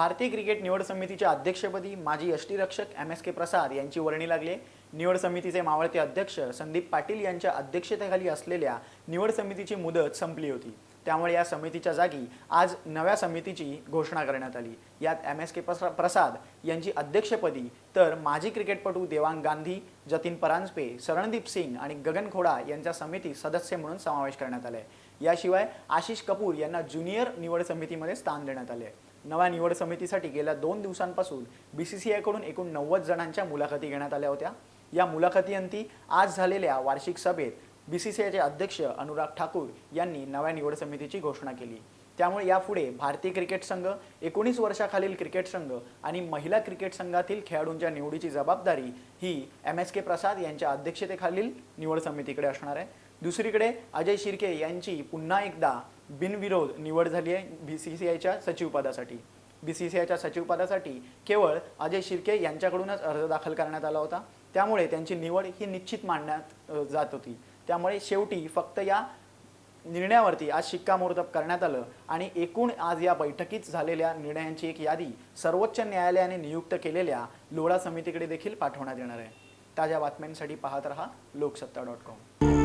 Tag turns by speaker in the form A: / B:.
A: भारतीय क्रिकेट निवड समितीच्या अध्यक्षपदी माजी यष्टीरक्षक एम एस के प्रसाद यांची वर्णी लागली. निवड समितीचे मावळते अध्यक्ष संदीप पाटील यांच्या अध्यक्षतेखाली असलेल्या निवड समितीची मुदत संपली होती. त्यामुळे या समितीच्या जागी आज नव्या समितीची घोषणा करण्यात आली. यात एम एस के प्रसाद यांची अध्यक्षपदी तर माजी क्रिकेटपटू देवांग गांधी जतीन परांजपे सरणदीप सिंग आणि गगन खोडा यांचा समिती सदस्य म्हणून समावेश करण्यात आला आहे याशिवाय आशिष कपूर यांना ज्युनियर निवड समितीमध्ये स्थान देण्यात आले आहे नव्या निवड समितीसाठी गेल्या दोन दिवसांपासून बी सी सी आयकडून एकूण नव्वद जणांच्या मुलाखती घेण्यात आल्या होत्या. या मुलाखतीअंती आज झालेल्या वार्षिक सभेत बी सी सी आयचे अध्यक्ष अनुराग ठाकूर यांनी नव्या निवड समितीची घोषणा केली. त्यामुळे यापुढे भारतीय क्रिकेट संघ एकोणीस वर्षाखालील क्रिकेट संघ आणि महिला क्रिकेट संघातील खेळाडूंच्या निवडीची जबाबदारी ही एम एस के प्रसाद यांच्या अध्यक्षतेखालील निवड समितीकडे असणार आहे. दुसरीकडे अजय शिर्के यांची पुन्हा एकदा बिनविरोध निवड झाली आहे बी सी सी आयच्या सचिवपदासाठी बी सी सी आयच्या सचिवपदासाठी केवळ अजय शिर्के यांच्याकडूनच अर्ज दाखल करण्यात आला होता. त्यामुळे त्यांची निवड ही निश्चित मांडण्यात जात होती. त्यामुळे शेवटी फक्त या निर्णयावरती आज शिक्कामोर्तब करण्यात आलं आणि एकूण आज या बैठकीत झालेल्या निर्णयांची एक यादी सर्वोच्च न्यायालयाने नियुक्त केलेल्या लोढा समितीकडे देखील पाठवण्यात येणार आहे. ताज्या बातम्यांसाठी पाहत रहा लोकसत्ता डॉट कॉम